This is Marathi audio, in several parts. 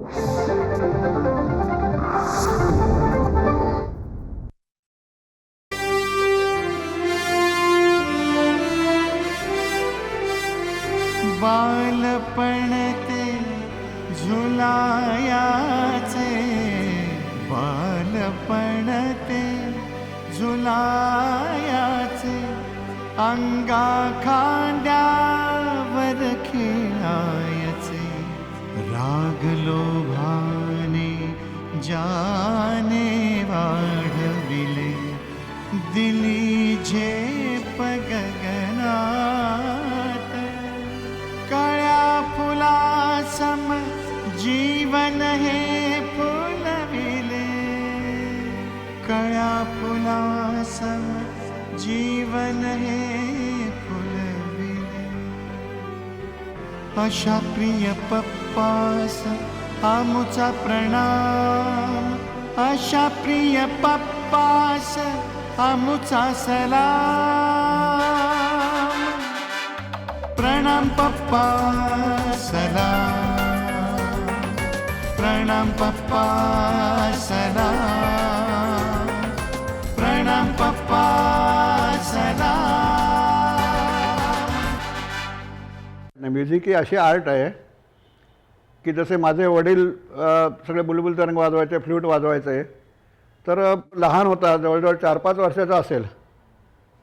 बालपण रागलो भाने जाने वाढविले दिली जे अशा प्रिय पप्पास आमुचा प्रणाम. अशा प्रिय पप्पास आमुचा सलाम. प्रणाम पप्पा सलाम. प्रणाम पप्पा सलाम. म्युझिक ही अशी आर्ट आहे की जसे माझे वडील सगळे बुलबुल तरंग वाजवायचे फ्लूट वाजवायचे तर लहान होता जवळजवळ चार पाच वर्षाचा असेल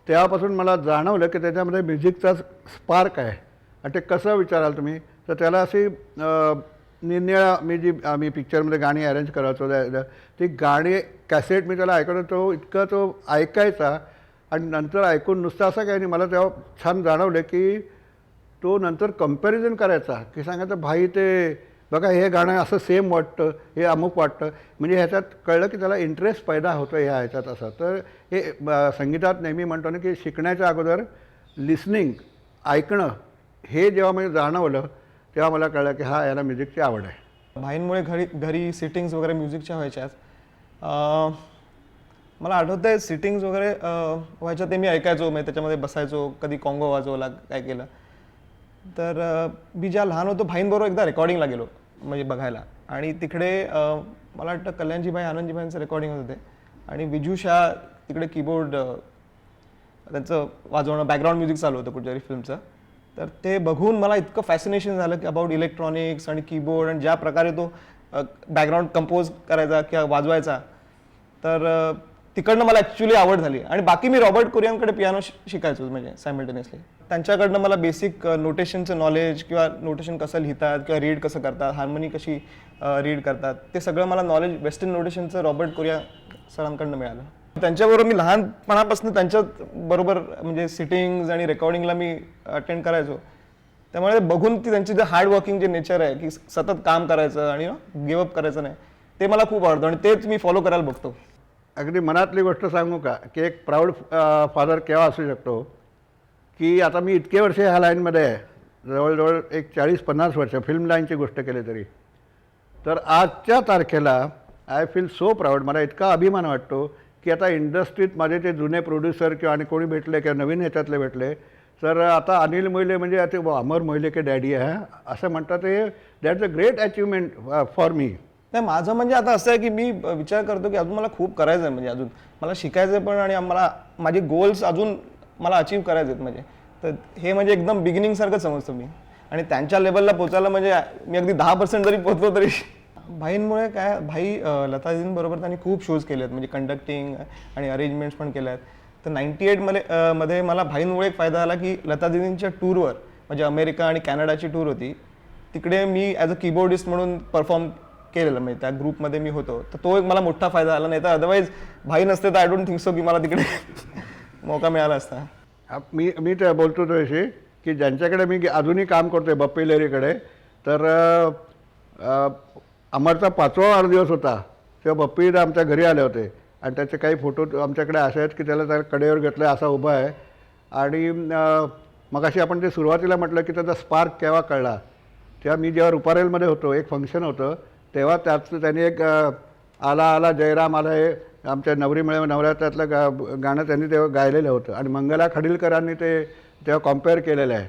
तेव्हापासून मला जाणवलं की त्याच्यामध्ये म्युझिकचा स्पार्क आहे. आणि ते कसं विचाराल तुम्ही? तर त्याला अशी अ, मी जी आम्ही पिक्चरमध्ये गाणी अरेंज करायचो त्या- ती गाणी कॅसेट मी त्याला ऐकत तो इतका तो ऐकायचा आणि नंतर ऐकून नुसतं असं काही नाही मला तेव्हा छान जाणवलं की तो नंतर कंपॅरिझन करायचा. की सांगायचं भाई ते बघा हे गाणं असं सेम वाटतं हे अमुक वाटतं. म्हणजे ह्याच्यात कळलं की त्याला इंटरेस्ट पैदा होतो ह्या ह्याच्यात असं. तर हे संगीतात नेहमी म्हणतो ना की शिकण्याच्या अगोदर लिसनिंग ऐकणं हे जेव्हा म्हणजे जाणवलं तेव्हा मला कळलं की हा याला म्युझिकची आवड आहे. भाईंमुळे घरी घरी सिटिंग्स वगैरे म्युझिकच्या व्हायच्यात मला आठवतं आहे सिटिंग्स वगैरे व्हायच्या ते मी ऐकायचो म्हणजे त्याच्यामध्ये बसायचो कधी कॉंगो वाजवला काय केलं. तर मी ज्या लहान होतो भाईंबरोबर एकदा रेकॉर्डिंगला गेलो म्हणजे बघायला. आणि तिकडे मला वाटतं कल्याणजीभाई आनंदजीभाईंचं रेकॉर्डिंग होत होते आणि विजू शाह तिकडे कीबोर्ड त्यांचं वाजवणं बॅकग्राऊंड म्युझिक चालू होतं कुठच्यातरी फिल्मचं तर ते बघून मला इतकं फॅसिनेशन झालं की अबाउट इलेक्ट्रॉनिक्स आणि कीबोर्ड आणि ज्या प्रकारे तो बॅकग्राऊंड कंपोज करायचा किंवा वाजवायचा. तर तिकडनं मला ॲक्च्युली आवड झाली. आणि बाकी मी रॉबर्ट कुरियनकडे पियानो शिकायचो म्हणजे सायमल्टेनियसली त्यांच्याकडनं मला बेसिक नोटेशनचं नॉलेज किंवा नोटेशन कसं लिहितात किंवा रीड कसं करतात हार्मोनी कशी रीड करतात ते सगळं मला नॉलेज वेस्टर्न नोटेशनचं रॉबर्ट कुरिया सरांकडनं मिळालं. त्यांच्याबरोबर मी लहानपणापासून त्यांच्या बरोबर म्हणजे सिटिंग्ज आणि रेकॉर्डिंगला मी अटेंड करायचो. त्यामुळे बघून ती त्यांची जे हार्ड वर्किंग जे नेचर आहे की सतत काम करायचं आणि गिवअप करायचं नाही ते मला खूप आवडतं. आणि तेच मी फॉलो करायला बघतो. अगदी मनातली गोष्ट सांगू का की एक प्राऊड फादर केव्हा असू शकतो की आता मी इतके वर्ष ह्या लाईनमध्ये आहे जवळजवळ एक चाळीस पन्नास वर्ष फिल्म लाईनची गोष्ट केली तरी. तर आजच्या तारखेला आय फील सो प्राऊड मला इतका अभिमान वाटतो की आता इंडस्ट्रीत माझे ते जुने प्रोड्युसर किंवा आणि कोणी भेटले किंवा नवीन ह्याच्यातले भेटले तर आता अनिल मोहिले म्हणजे आता अमर मोहिले के डॅडी आहे असं म्हणतात ते that's a great achievement for me नाही माझं म्हणजे आता असं आहे की मी विचार करतो की अजून मला खूप करायचं आहे म्हणजे अजून. मला शिकायचं आहे पण आणि मला माझे गोल्स अजून मला अचीव करायचे आहेत म्हणजे. तर हे म्हणजे एकदम बिगिनिंगसारखं समजतो मी. आणि त्यांच्या लेवलला पोचायला म्हणजे मी अगदी दहा पर्सेंट जरी पोचलो तरी. भाईंमुळे काय भाई लताजींबरोबर त्यांनी खूप शोज केले आहेत म्हणजे कंडक्टिंग आणि अरेंजमेंट्स पण केल्या आहेत तर नाईन्टी एटमध्ये मध्ये मला भाईंमुळे एक फायदा झाला की लतादीदींच्या टूरवर म्हणजे अमेरिका आणि कॅनडाची टूर होती. तिकडे मी ॲज अ कीबोर्डिस्ट म्हणून परफॉर्म केलेलं. म्हणजे त्या ग्रुपमध्ये मी होतो. तर तो एक मला मोठा फायदा झाला. नाही तर अदरवाईज भाई नसते तर आय डोंट थिंक सो की मला तिकडे मौका मिळाला असता. मी मी त्या बोलतो तशी की ज्यांच्याकडे मी अजूनही काम करतोय बप्पी लेरीकडे तर अमरचा पाचवा वाढदिवस होता. तेव्हा बप्पी आमच्या घरी आले होते. आणि त्याचे काही फोटो आमच्याकडे असे आहेत की त्याला त्या कडेवर घेतलं असा उभा आहे. आणि मग अशी आपण ते सुरुवातीला म्हटलं की त्याचा स्पार्क केव्हा कळला? तेव्हा मी जेव्हा रुपारेलमध्ये होतो एक फंक्शन होतं तेव्हा त्यातलं त्यांनी एक आला आला जयराम आला हे आमच्या नवरी मिळे नवरात्रातलं गा गाणं त्यांनी तेव्हा गायलेलं होतं. आणि मंगला खडीलकरांनी ते तेव्हा कॉम्पेअर केलेलं आहे.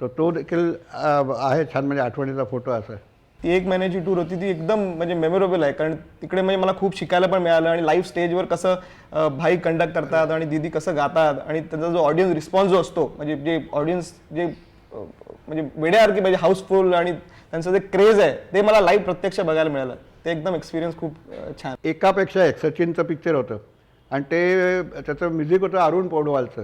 तर तो देखील आहे छान म्हणजे आठवणीचा फोटो असं. ती एक महिन्याची टूर होती ती एकदम म्हणजे मेमोरेबल आहे. कारण तिकडे म्हणजे मला खूप शिकायला पण मिळालं आणि लाईव्ह स्टेजवर कसं भाई कंडक्ट करतात आणि दीदी कसं गातात आणि त्यांचा जो ऑडियन्स रिस्पॉन्स जो असतो म्हणजे जे ऑडियन्स जे म्हणजे वेड्यासारखी म्हणजे हाऊसफुल आणि त्यांचं जे क्रेज आहे. ते मला लाईव्ह प्रत्यक्ष बघायला मिळालं. ते एकदम एक्सपिरियन्स खूप छान. एकापेक्षा एक सचिनचं पिक्चर होतं. आणि ते त्याचं म्युझिक होतं अरुण पौडवालचं.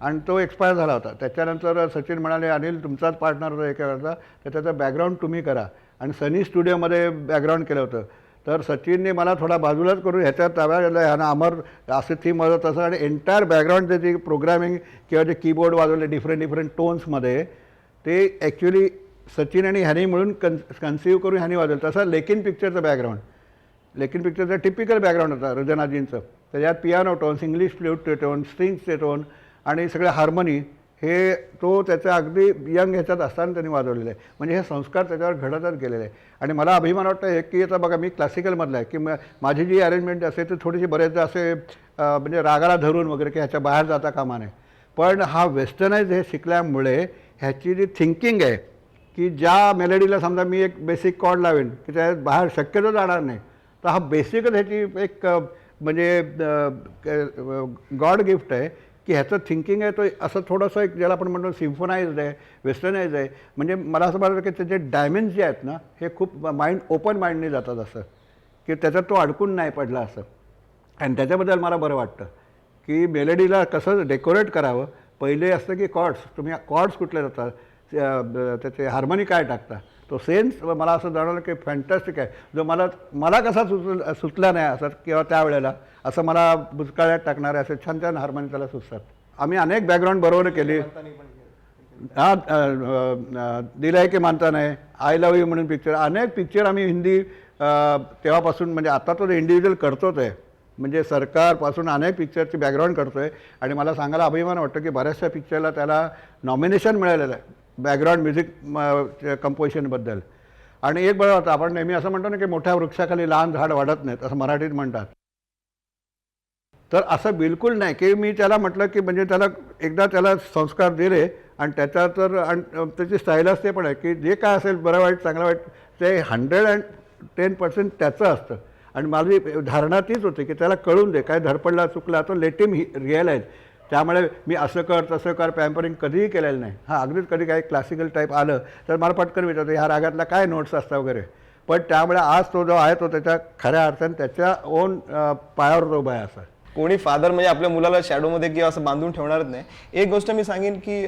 आणि तो एक्सपायर झाला होता. त्याच्यानंतर सचिन म्हणाले अनिल तुमचाच पार्टनर होता एका वेळेचा. तर त्याचं बॅकग्राऊंड तुम्ही करा. आणि सनी स्टुडिओमध्ये बॅकग्राऊंड केलं होतं. तर सचिनने मला थोडा बाजूलाच करून ह्याच्या ताब्याला ह्यानं अमर असं थीम वाजवत तसं आणि एंटायर बॅकग्राऊंड त्याची प्रोग्रामिंग किंवा जे कीबोर्ड वाजवले डिफरंट डिफरंट टोन्समध्ये ते ॲक्च्युली सचिन आणि ह्याने मिळून कन कन्सिव्ह करून ह्याने वाजवलं. तसा लेकिन पिक्चरचं बॅकग्राऊंड लेकिन पिक्चरचं टिपिकल बॅकग्राऊंड होता रजनाजींचं. त्याच्यात piano tones English flute tone स्ट्रिंग्सचे tone आणि सगळे हार्मोनी हे तो त्याच्या अगदी यंग ह्याच्यात असताना त्यांनी वाजवलेलं आहे. म्हणजे हे संस्कार त्याच्यावर घडतच गेलेले आहे. आणि मला अभिमान वाटतं आहे की आता बघा मी क्लासिकलमधला आहे. की म- माझी जी अरेंजमेंट असते ती थोडीशी बरेचदा असे म्हणजे रागाला धरून वगैरे की ह्याच्या बाहेर जाता कामा नये. पण हा वेस्टर्नाइज हे शिकल्यामुळे ह्याची जी थिंकिंग आहे की ज्या मेलडीला समजा मी एक बेसिक कॉर्ड लावेन की त्याच्यात बाहेर शक्यतो जाणार नाही. तर हा बेसिकच ह्याची एक म्हणजे गॉड गिफ्ट आहे की ह्याचं थिंकिंग आहे तो असं थोडंसं एक ज्याला आपण म्हणतो सिम्फोनाइज आहे वेस्टर्नाइज आहे. म्हणजे मला असं वाटतं की त्याचे डायमेंड जे आहेत ना हे खूप माइंड ओपन माइंडने जातात असं. की त्याच्यात तो अडकून नाही पडला असं. आणि त्याच्याबद्दल मला बरं वाटतं की मेलडीला कसं डेकोरेट करावं पहिले असतं की कॉर्ड्स तुम्ही कॉर्ड्स कुठले जातात त्याचे हार्मोनी काय टाकता? तो सेन्स मला असं जाणवलं की फॅन्टॅस्टिक आहे. जो मला मला कसा सुचल सुचला नाही असं किंवा त्यावेळेला असं मला बुचकाळ्यात टाकणारे असे छान छान हार्मोनी त्याला सुचतात. आम्ही अनेक बॅकग्राऊंड बरोबर केली. हा दिलं आहे दिलाय की मानता नाही. आय लव्ह यू म्हणून पिक्चर अनेक पिक्चर आम्ही हिंदी तेव्हापासून म्हणजे आता तो इंडिव्हिज्युअल करतोच आहे. म्हणजे सरकारपासून अनेक पिक्चरची बॅकग्राऊंड करतो आहे आणि मला सांगायला अभिमान वाटतो की बऱ्याचशा पिक्चरला त्याला नॉमिनेशन मिळालेलं आहे. बॅकग्राऊंड म्युझिक कंपोजिशनबद्दल आणि एक बरं होतं आपण नेहमी असं म्हणतो ना की मोठ्या वृक्षाखाली लहान झाड वाढत नाहीत असं मराठीत म्हणतात. तर असं बिलकुल नाही की मी त्याला म्हटलं की म्हणजे त्याला एकदा त्याला संस्कार दिले आणि त्याचा तर आणि त्याची स्टाईल असते पण आहे की जे काय असेल बरं वाईट चांगलं वाईट ते हंड्रेड अँड टेन पर्सेंट त्याचं असतं. आणि माझी धारणा तीच होती की त्याला कळून दे काय धडपडला चुकला तो लेटिम ही रिअलाईज त्यामुळे मी असं कर तसं कर पॅम्परिंग कधीही केलेलं नाही. हां अगदीच कधी काही क्लासिकल टाईप आलं तर मला पटकन विचारतो ह्या रागातला काय नोट्स असतात वगैरे? पण त्यामुळे आज तो जो आहे तो त्याच्या खऱ्या अर्थाने त्याच्या ओन पायावर जो उभा आहे असं. कोणी फादर म्हणजे आपल्या मुलाला शॅडोमध्ये किंवा असं बांधून ठेवणारच नाही. एक गोष्ट मी सांगेन की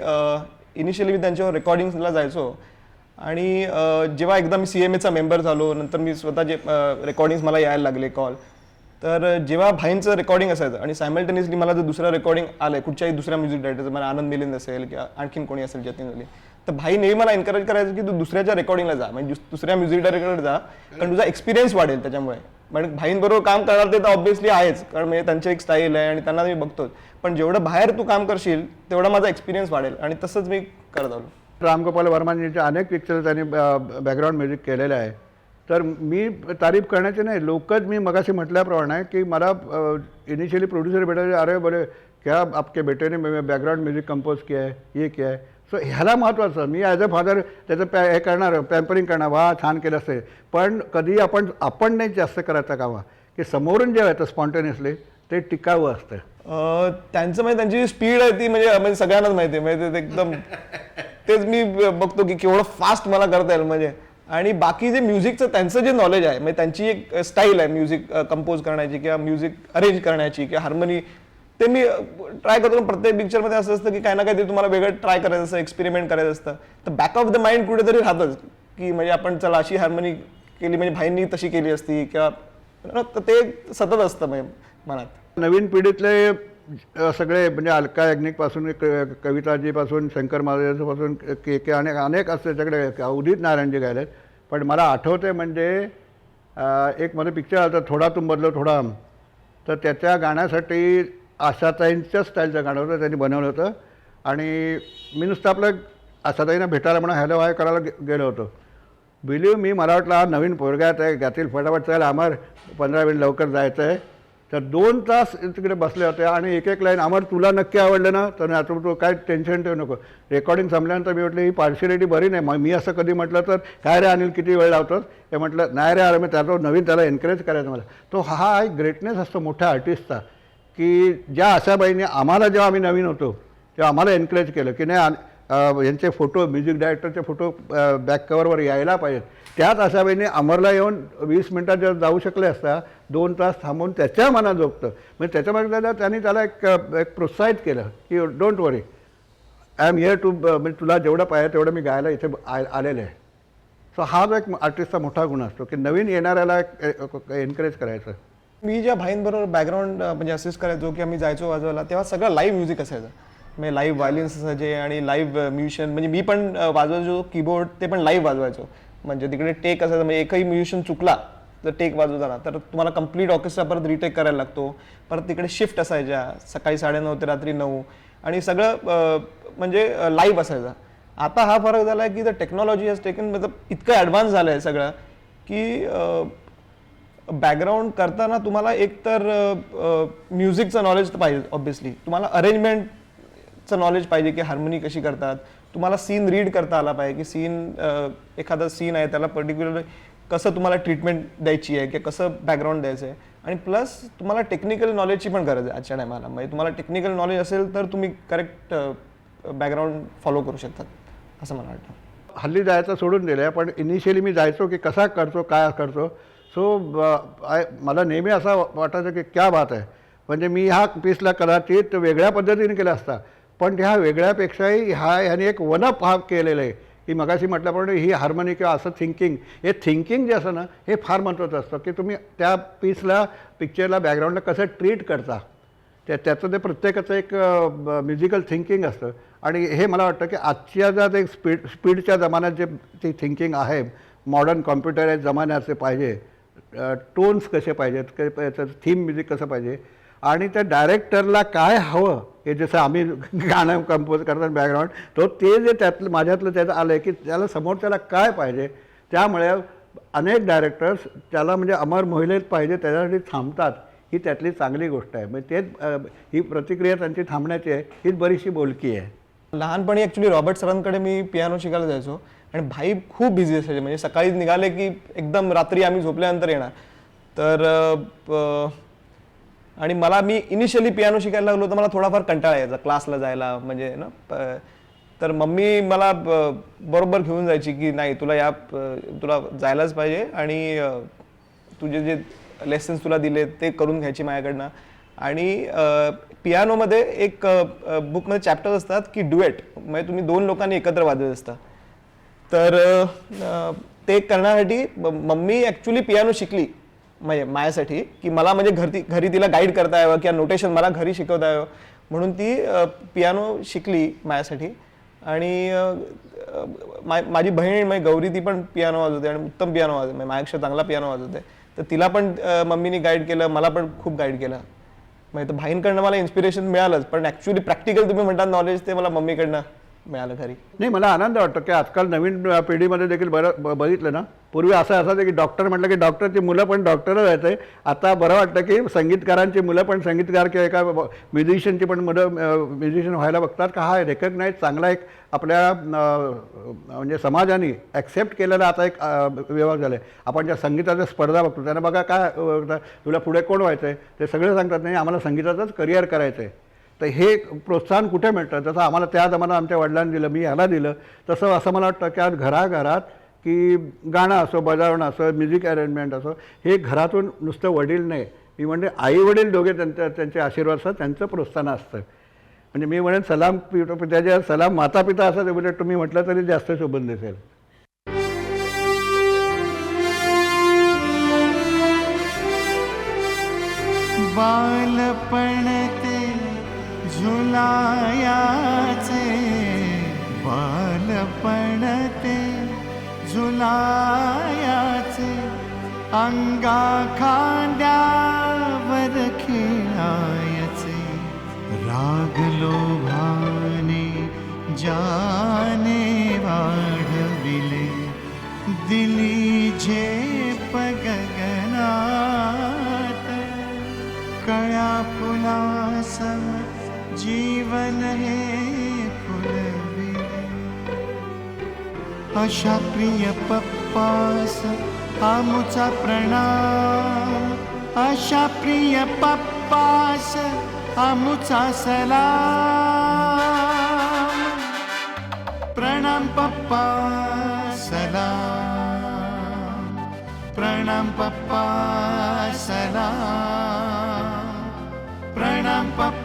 इनिशियली मी त्यांच्यावर रेकॉर्डिंग्सला जायचो. आणि जेव्हा एकदा मी सी एम एचा मेंबर झालो नंतर मी स्वतः जे रेकॉर्डिंग्स मला यायला लागले कॉल तर जेव्हा भाईंचं रेकॉर्डिंग असायचं आणि सायमल्टेनियसली मला जर दुसरं रेकॉर्डिंग आलं कुठच्याही दुसऱ्या म्युझिक डायरेक्टरचं मला आनंद मिलिंद असेल किंवा आणखीन कोणी असेल जतीन अली तर भाई नेहमी मला एनकरेज करायचं की तू दुसऱ्याच्या रेकॉर्डिंगला जा. म्हणजे दुसऱ्या म्युझिक डायरेक्टरकडे जा कारण तुझा एक्सपिरियन्स वाढेल त्याच्यामुळे. म्हणजे भाईंबरोबर काम करणार ते तर ऑब्व्हियसली आहेच कारण म्हणजे त्यांची एक स्टाईल आहे आणि त्यांना मी बघतोच. पण जेवढं बाहेर तू काम करशील तेवढा माझा एक्सपिरियन्स वाढेल आणि तसंच मी करत आलो. रामगोपाल वर्मांचे अनेक पिक्चर त्यांनी बॅकग्राऊंड म्युझिक केलेलं आहे तर मी तारीफ करण्याची नाही लोकच मी मगाशी म्हटल्याप्रमाणे की मला इनिशियली प्रोड्युसर भेटायचे अरे बरे क्या आपके बेटे ने बॅकग्राऊंड म्युझिक कंपोज किया है ये किया है. सो ह्याला महत्त्वाचं मी ॲज अ फादर त्याचं पॅ हे करणार पॅम्परिंग करणार वा छान केलं असते पण कधी आपण आपण नाही जास्त करायचा कामा की समोरून जे येतं स्पॉन्टेनियसली ते टिकावं असतं. त्यांचं म्हणजे त्यांची स्पीड आहे ती म्हणजे म्हणजे सगळ्यांनाच माहिती आहे. म्हणजे ते एकदम तेच मी ब- बघतो की केवढं फास्ट मला करता येईल. म्हणजे आणि बाकी जे म्युझिकचं त्यांचं जे नॉलेज आहे म्हणजे त्यांची एक स्टाईल आहे म्युझिक कंपोज करण्याची किंवा म्युझिक अरेंज करण्याची किंवा हार्मोनी ते मी ट्राय करतो. प्रत्येक पिक्चरमध्ये असं असतं की काही ना काही ते तुम्हाला वेगळं ट्राय करायचं असतं एक्सपेरिमेंट करायचं असतं. तर बॅक ऑफ द माइंड कुठेतरी राहतच की म्हणजे आपण चला अशी हार्मोनी केली म्हणजे भाईंनी तशी केली असती किंवा तर ते सतत असतं म्हणजे मनात. नवीन पिढीतले सगळे म्हणजे अलका याज्ञिकपासून क- कविताजीपासून शंकर महाराजांपासून के के अनेक अनेक असते त्याच्याकडे उदित नारायणजी गायलेत. पण मला आठवते म्हणजे एक मध्ये पिक्चर आलं थोडा तुम बदलो थोडा हम. तर त्याच्या गाण्यासाठी आशाताईंच्या स्टाईलचं गाणं होतं त्यांनी बनवलं होतं. आणि मी नुसतं आपलं आशाताईंना भेटायला म्हणून हॅलो हाय करायला गे गेलो होतो. बिलीव मी मला वाटलं हा नवीन पोरगा आहे त्यातील फटाफट चाल आम्हाला पंधरा मिनिट लवकर जायचं आहे तर दोन तास तिकडे बसले होते आणि एक एक लाईन आम्हाला तुला नक्की आवडलं ना? तर आता तू काय टेन्शन ठेवू नको. रेकॉर्डिंग संपल्यानंतर मी म्हटलं ही पार्शियलिटी बरी नाही. मग मी असं कधी म्हटलं तर काय रे अनिल किती वेळ लावतोस? हे म्हटलं नाही रे अरे मी त्याचा नवीन त्याला एनकरेज करायचं मला. तो हा एक ग्रेटनेस असतो मोठ्या आर्टिस्टचा की ज्या आशाबाईंनी आम्हाला जेव्हा आम्ही नवीन होतो तेव्हा आम्हाला एनकरेज केलं की नाही यांचे फोटो म्युझिक डायरेक्टरचे फोटो बॅक कवरवर यायला पाहिजेत त्याच वेळेने अमरला येऊन वीस मिनटात जर जाऊ शकले असता दोन तास थांबून त्याच्या मनात जोगतं. म्हणजे त्याच्यामध्ये त्याला त्यांनी त्याला एक एक प्रोत्साहित केलं की don't worry I am here to म्हणजे तुला जेवढं पाहिजे तेवढं मी गायला इथे आ- आलेलं आहे. सो हा जो एक आर्टिस्टचा मोठा गुण असतो की नवीन येणाऱ्याला एनकरेज करायचं. मी ज्या भाईंबरोबर बॅकग्राऊंड म्हणजे असिस्ट करायचो की आम्ही जायचो वाजवायला तेव्हा सगळं लाईव्ह म्युझिक असायचं. म्हणजे लाईव्ह व्हायलिन्स असायचे आणि लाईव्ह म्युशन म्हणजे मी पण uh, वाजवायचो कीबोर्ड ते पण लाईव्ह वाजवायचो. म्हणजे तिकडे टेक असायचं म्हणजे एकही म्युशन चुकला जर टेक वाजवताना तर तुम्हाला कंप्लीट ऑर्केस्ट्रा परत रिटेक करायला लागतो. परत तिकडे शिफ्ट असायच्या सकाळी साडेनऊ ते रात्री नऊ. आणि सगळं uh, म्हणजे uh, लाईव्ह असायचं. आता हा फरक झाला आहे की द टेक्नॉलॉजी हॅज टेकन मतलब इतकं ॲडव्हान्स झालं आहे सगळं की बॅकग्राऊंड करताना तुम्हाला एकतर म्युझिकचं नॉलेज तर पाहिजे ऑब्विसली तुम्हाला अरेंजमेंट अरेंजमेंटचं नॉलेज पाहिजे की हार्मोनी कशी करतात. तुम्हाला सीन रीड करता आला पाहिजे की सीन एखादा सीन आहे त्याला पर्टिक्युलर कसं तुम्हाला ट्रीटमेंट द्यायची आहे किंवा कसं बॅकग्राऊंड द्यायचं आहे. आणि प्लस तुम्हाला टेक्निकल नॉलेजची पण गरज आहे आजच्या टायमाला म्हणजे तुम्हाला टेक्निकल नॉलेज असेल तर तुम्ही करेक्ट बॅकग्राऊंड फॉलो करू शकतात असं मला वाटतं. हल्ली जायचं सोडून दिलं आहे पण इनिशियली मी जायचो की कसा करतो काय करतो. सो मला नेहमी असा वाटायचं की क्या बात आहे. म्हणजे मी ह्या पीसला कदाचित वेगळ्या पद्धतीने केला असता. पण ह्या वेगळ्यापेक्षाही ह्या ह्याने एक वनअप हा केलेलं आहे. की मगाशी म्हटल्याप्रमाणे ही हार्मोनी किंवा असं थिंकिंग हे थिंकिंग जे असतं ना हे फार महत्त्वाचं असतं की तुम्ही त्या पीसला पिक्चरला बॅकग्राऊंडला कसं ट्रीट करता. त्या त्याचं ते प्रत्येकाचं एक म्युझिकल थिंकिंग असतं. आणि हे मला वाटतं की आजच्या ज्या ते स्पीड स्पीडच्या जमान्यात जे ती थिंकिंग आहे मॉडर्न कॉम्प्युटराईज जमान्याचे पाहिजे टोन्स कसे पाहिजेत त्याचं थीम म्युझिक कसं पाहिजे आणि त्या डायरेक्टरला काय हवं हे जसं आम्ही गाणं कंपोज करतात बॅकग्राऊंड तो ते जे त्यातलं माझ्यातलं त्याचं आलं आहे की त्याला समोर त्याला काय पाहिजे त्यामुळे अनेक डायरेक्टर्स त्याला म्हणजे अमर मोहिलेत पाहिजे त्याच्यासाठी थांबतात. ही त्यातली चांगली गोष्ट आहे. म्हणजे तेच ही प्रतिक्रिया त्यांची थांबण्याची आहे. हीच बरीचशी बोलकी आहे. लहानपणी ॲक्च्युली रॉबर्ट सरांकडे मी पियानो शिकायला जायचो. आणि भाई खूप बिझी असायचे. म्हणजे सकाळी निघाले की एकदम रात्री आम्ही झोपल्यानंतर येणार. तर प- आणि मला मी इनिशियली पियानो शिकायला लागलो तर मला थोडाफार कंटाळा यायचा क्लासला जायला म्हणजे ना प- तर मम्मी मला ब- बरोबर घेऊन जायची की नाही तुला या तुला जायलाच पाहिजे आणि तुझे जे लेसन्स तुला दिले ते करून घ्यायची माझ्याकडनं. आणि पियानोमध्ये एक बुकमध्ये चॅप्टर असतात की डुएट म्हणजे तुम्ही दोन लोकांनी एकत्र वाजवत असता. तर ते करण्यासाठी म- मम्मी ॲक्च्युली पियानो शिकली. म्हणजे माझ्यासाठी की मला म्हणजे घरी घरी तिला गाईड करता यावं किंवा नोटेशन मला घरी शिकवता यावं म्हणून ती पियानो शिकली माझ्यासाठी. आणि मा- माझी बहीण म्हणजे गौरी ती पण पियानो वाजवते आणि उत्तम पियानो वाजवते. म्हणजे माझ्यापेक्षा चांगला पियानो वाजवते. तर तिला पण मम्मीनी मम्मीने गाईड केलं मला पण खूप गाईड केलं. म्हणजे तर भाईंकडनं मला इन्स्पिरेशन मिळालंच पण ॲक्च्युली प्रॅक्टिकल तुम्ही म्हणता नॉलेज ते मला मम्मीकडनं मिळालं घरी नाही मला आनंद वाटतो की आजकाल नवीन पिढीमध्ये देखील बरं बघितलं ना. पूर्वी असं असायचं की डॉक्टर म्हटलं की डॉक्टरची मुलं पण डॉक्टरच आहे आता बरं वाटतं की संगीतकारांची मुलं पण संगीतकार किंवा एका म्युझिशियनची पण मुलं म्युझिशियन व्हायला बघतात का हा रेकग्नाईज चांगला एक आपल्या म्हणजे समाजाने ॲक्सेप्ट केलेला आता एक विभाग व्यवहार झाला आहे आपण ज्या संगीताच्या स्पर्धा बघतो त्यांना बघा काय तुला पुढे कोण व्हायचं आहे ते सगळे सांगतात नाही आम्हाला संगीताचंच करिअर करायचं आहे तर हे प्रोत्साहन कुठे मिळतं? जसं आम्हाला त्या जमाना आमच्या वडिलांनी दिलं मी ह्याला दिलं. तसं असं मला वाटतं की आज घराघरात की गाणं असो बजावणं असो म्युझिक अरेंजमेंट असो हे घरातून नुसतं वडील नाही. मी म्हणजे आई वडील दोघे त्यांच्या त्यांचे आशीर्वाद असतात त्यांचं प्रोत्साहन असतं. म्हणजे मी म्हणेन सलाम पि- सलाम माता पिता असं ते म्हणजे तुम्ही म्हटलं तरी जास्त शोभून दिसेल. बालपण झुलायाचे बालपण ते झुलायाचे अंगा खांद्यावर आमुचा प्रणाम. आशा प्रिय पप्पास आमुचा सलाम. प्रणाम पप्पा सलाम. प्रणाम पप्पा सलाम. प्रणाम पप्पा